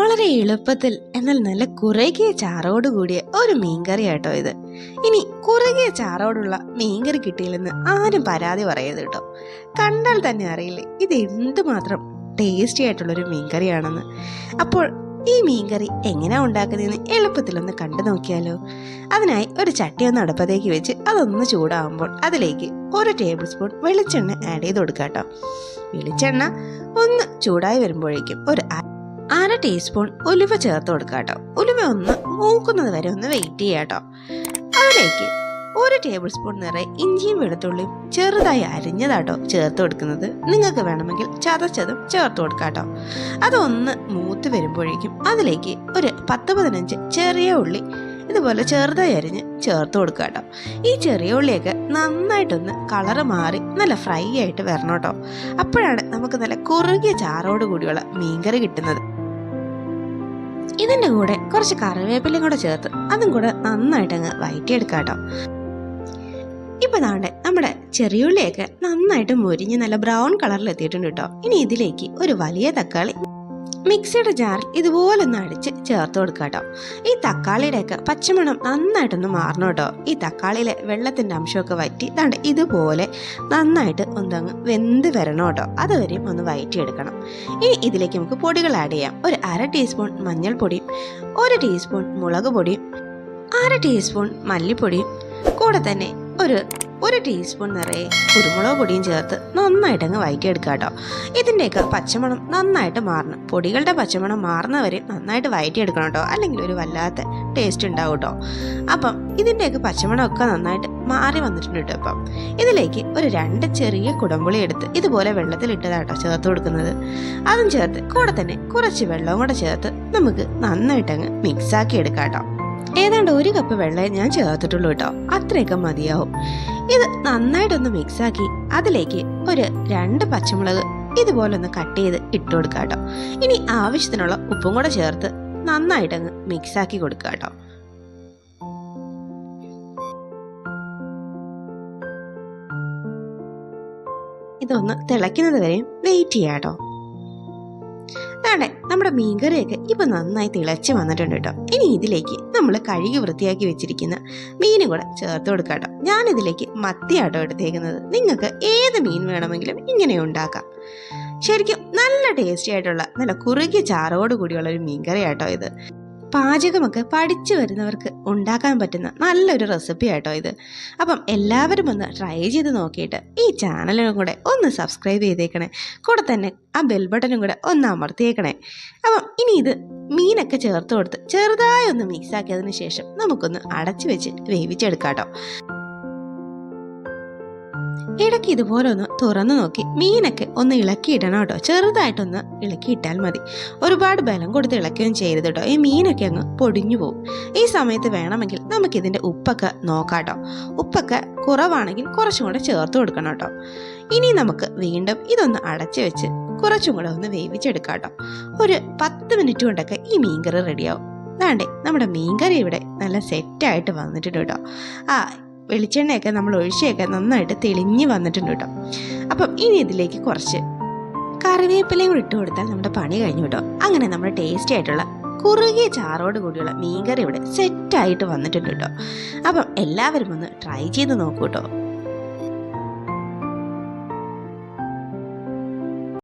വളരെ എളുപ്പത്തിൽ എന്നാൽ നല്ല കുറുകിയ ചാറോട് കൂടിയ ഒരു മീൻകറി ആട്ടോ ഇത്. ഇനി കുറുകിയ ചാറോടുള്ള മീൻകറി കിട്ടിയില്ലെന്ന് ആരും പരാതി പറയരുത് കേട്ടോ. കണ്ടാൽ തന്നെ അറിയില്ലേ ഇത് എന്തുമാത്രം ടേസ്റ്റി ആയിട്ടുള്ളൊരു മീൻകറിയാണെന്ന്. അപ്പോൾ ഈ മീൻകറി എങ്ങനെയാണ് ഉണ്ടാക്കുന്നതെന്ന് എളുപ്പത്തിലൊന്ന് കണ്ടു നോക്കിയാലോ. അതിനായി ഒരു ചട്ടി ഒന്ന് അടുപ്പത്തേക്ക് വെച്ച് അതൊന്ന് ചൂടാവുമ്പോൾ അതിലേക്ക് ഒരു ടേബിൾ സ്പൂൺ വെളിച്ചെണ്ണ ആഡ് ചെയ്ത് കൊടുക്കാം കേട്ടോ വെളിച്ചെണ്ണ ഒന്ന് ചൂടായി വരുമ്പോഴേക്കും ഒരു അര ടീസ്പൂൺ ഉലുവ ചേർത്ത് കൊടുക്കുക കേട്ടോ. ഉലുവ ഒന്ന് മൂക്കുന്നത് വരെ ഒന്ന് വെയിറ്റ് ചെയ്യുക കേട്ടോ. അതിലേക്ക് ഒരു ടേബിൾ സ്പൂൺ നിറയെ ഇഞ്ചിയും വെളുത്തുള്ളിയും ചെറുതായി അരിഞ്ഞതാട്ടോ ചേർത്ത് കൊടുക്കുന്നത്. നിങ്ങൾക്ക് വേണമെങ്കിൽ ചതച്ചതും ചേർത്ത് കൊടുക്കാം കേട്ടോ. അതൊന്ന് മൂത്ത് വരുമ്പോഴേക്കും അതിലേക്ക് ഒരു പത്ത് പതിനഞ്ച് ചെറിയ ഉള്ളി ഇതുപോലെ ചെറുതായി അരിഞ്ഞ് ചേർത്ത് കൊടുക്കുക കേട്ടോ. ഈ ചെറിയ ഉള്ളിയൊക്കെ നന്നായിട്ടൊന്ന് കളറ് മാറി നല്ല ഫ്രൈ ആയിട്ട് വരണം കേട്ടോ. അപ്പോഴാണ് നമുക്ക് നല്ല കുറുകിയ ചാറോട് കൂടിയുള്ള മീൻകറി കിട്ടുന്നത്. ഇതിന്റെ കൂടെ കുറച്ച് കറിവേപ്പിലയും കൂടെ ചേർത്ത് അതും കൂടെ നന്നായിട്ട് അങ്ങ് വയറ്റിയെടുക്കാം കേട്ടോ. ഇപ്പൊ താണ്ടെ നമ്മുടെ ചെറിയുള്ളിയൊക്കെ നന്നായിട്ട് മുരിഞ്ഞ് നല്ല ബ്രൗൺ കളറിൽ എത്തിയിട്ടുണ്ട് കേട്ടോ. ഇനി ഇതിലേക്ക് ഒരു വലിയ തക്കാളി മിക്സിയുടെ ജാറിൽ ഇതുപോലെ ഒന്ന് അടിച്ച് ചേർത്ത് കൊടുക്കുക കേട്ടോ. ഈ തക്കാളിയുടെയൊക്കെ പച്ചമണം നന്നായിട്ടൊന്ന് മാറണം കേട്ടോ. ഈ തക്കാളിയിലെ വെള്ളത്തിന്റെ അംശമൊക്കെ വറ്റി ദാണ്ട് ഇതുപോലെ നന്നായിട്ട് ഒന്നങ്ങ് വെന്ത് വരണം കേട്ടോ. അതുവരെയും ഒന്ന് വയറ്റിയെടുക്കണം. ഇനി ഇതിലേക്ക് നമുക്ക് പൊടികൾ ആഡ് ചെയ്യാം. ഒരു അര ടീസ്പൂൺ മഞ്ഞൾപ്പൊടിയും ഒരു ടീസ്പൂൺ മുളക് പൊടിയും അര ടീസ്പൂൺ മല്ലിപ്പൊടിയും കൂടെ തന്നെ ഒരു ഒരു ടീസ്പൂൺ നിറയെ കുരുമുളക് പൊടിയും ചേർത്ത് നന്നായിട്ട് അങ്ങ് വയറ്റിയെടുക്കുക കേട്ടോ. ഇതിന്റെയൊക്കെ പച്ചമണം നന്നായിട്ട് മാറണം. പൊടികളുടെ പച്ചമണം മാറുന്നവരെ നന്നായിട്ട് വഴറ്റിയെടുക്കണം കേട്ടോ. അല്ലെങ്കിൽ ഒരു വല്ലാത്ത ടേസ്റ്റ് ഉണ്ടാവും കേട്ടോ. അപ്പം ഇതിന്റെയൊക്കെ പച്ചമണമൊക്കെ നന്നായിട്ട് മാറി വന്നിട്ടുണ്ട് കേട്ടോ അപ്പം ഇതിലേക്ക് ഒരു രണ്ട് ചെറിയ കുടമ്പുളി എടുത്ത് ഇതുപോലെ വെള്ളത്തിലിട്ടതാട്ടോ ചേർത്ത് കൊടുക്കുന്നത്. അതും ചേർത്ത് കൂടെ തന്നെ കുറച്ച് വെള്ളവും കൂടെ ചേർത്ത് നമുക്ക് നന്നായിട്ട് അങ്ങ് മിക്സാക്കി എടുക്കാം കേട്ടോ. ഏതാണ്ട് ഒരു കപ്പ് വെള്ളം ഞാൻ ചേർത്തിട്ടുള്ളൂ കേട്ടോ. അത്രയൊക്കെ മതിയാവും. ഇത് നന്നായിട്ടൊന്ന് മിക്സാക്കി അതിലേക്ക് ഒരു രണ്ട് പച്ചമുളക് ഇതുപോലെ ഒന്ന് കട്ട് ചെയ്ത് ഇട്ട് കൊടുക്കുക കേട്ടോ ഇനി ആവശ്യത്തിനുള്ള ഉപ്പും കൂടെ ചേർത്ത് നന്നായിട്ടങ്ങ് മിക്സാക്കി കൊടുക്കുക കേട്ടോ ഇതൊന്ന് തിളയ്ക്കുന്നത് വരെയും വെയിറ്റ് ചെയ്യാം കേട്ടോ നമ്മുടെ മീൻകറിയൊക്കെ ഇപ്പൊ നന്നായി തിളച്ച് വന്നിട്ടുണ്ട് കേട്ടോ. ഇനി ഇതിലേക്ക് നമ്മൾ കഴുകി വൃത്തിയാക്കി വെച്ചിരിക്കുന്ന മീനും കൂടെ ചേർത്ത് കൊടുക്കാം കേട്ടോ. ഞാൻ ഇതിലേക്ക് മത്തിയാട്ടോ എടുത്തേക്കുന്നത്. നിങ്ങൾക്ക് ഏത് മീൻ വേണമെങ്കിലും ഇങ്ങനെ ഉണ്ടാക്കാം. ശരിക്കും നല്ല ടേസ്റ്റി ആയിട്ടുള്ള നല്ല കുറുകിയ ചാറോട് കൂടിയുള്ള ഒരു മീൻകറി ആട്ടോ ഇത്. പാചകമൊക്കെ പഠിച്ചു വരുന്നവർക്ക് ഉണ്ടാക്കാൻ പറ്റുന്ന നല്ലൊരു റെസിപ്പി ആട്ടോ ഇത്. അപ്പം എല്ലാവരും ഒന്ന് ട്രൈ ചെയ്ത് നോക്കിയിട്ട് ഈ ചാനലിനും കൂടെ ഒന്ന് സബ്സ്ക്രൈബ് ചെയ്തേക്കണേ. കൂടെ തന്നെ ആ ബെൽ ബട്ടണും കൂടെ ഒന്ന് അമർത്തിയേക്കണേ. അപ്പം ഇനി ഇത് മീനൊക്കെ ചേർത്ത് കൊടുത്ത് ചെറുതായി ഒന്ന് മിക്സ് ആക്കിയതിന് ശേഷം നമുക്കൊന്ന് അടച്ചു വെച്ച് വേവിച്ചെടുക്കാം കേട്ടോ ഇടയ്ക്ക് ഇതുപോലൊന്ന് തുറന്നു നോക്കി. മീനൊക്കെ ഒന്ന് ഇളക്കിയിടണം കേട്ടോ. ചെറുതായിട്ടൊന്ന് ഇളക്കിയിട്ടാൽ മതി. ഒരുപാട് ബലം കൊടുത്ത് ഇളക്കുകയും ചെയ്യരുത് കേട്ടോ. ഈ മീനൊക്കെ അങ്ങ് പൊടിഞ്ഞു പോകും ഈ സമയത്ത് വേണമെങ്കിൽ നമുക്കിതിന്റെ ഉപ്പൊക്കെ നോക്കാം കേട്ടോ. ഉപ്പൊക്കെ കുറവാണെങ്കിൽ കുറച്ചും കൂടെ ചേർത്ത് കൊടുക്കണം കേട്ടോ. ഇനി നമുക്ക് വീണ്ടും ഇതൊന്ന് അടച്ചു വെച്ച് കുറച്ചും കൂടെ ഒന്ന് വേവിച്ചെടുക്കാം കേട്ടോ. ഒരു പത്ത് മിനിറ്റ് കൊണ്ടൊക്കെ ഈ മീൻകറി റെഡിയാവും. അതാണ്ടേ നമ്മുടെ മീൻകറി ഇവിടെ നല്ല സെറ്റായിട്ട് വന്നിട്ടുണ്ട് കേട്ടോ. ആ വെളിച്ചെണ്ണയൊക്കെ നമ്മൾ ഒഴിച്ചൊക്കെ നന്നായിട്ട് തെളിഞ്ഞ് വന്നിട്ടുണ്ട് കേട്ടോ. അപ്പം ഇനി ഇതിലേക്ക് കുറച്ച് കറിവേപ്പിലയും ഇട്ട് കൊടുത്താൽ നമ്മുടെ പണി കഴിഞ്ഞു കേട്ടോ. അങ്ങനെ നമ്മുടെ ടേസ്റ്റി ആയിട്ടുള്ള കുറുകിയ ചാറോട് കൂടിയുള്ള മീൻകറി ഇവിടെ സെറ്റായിട്ട് വന്നിട്ടുണ്ട് കേട്ടോ. അപ്പം എല്ലാവരും ഒന്ന് ട്രൈ ചെയ്ത് നോക്കൂ കേട്ടോ.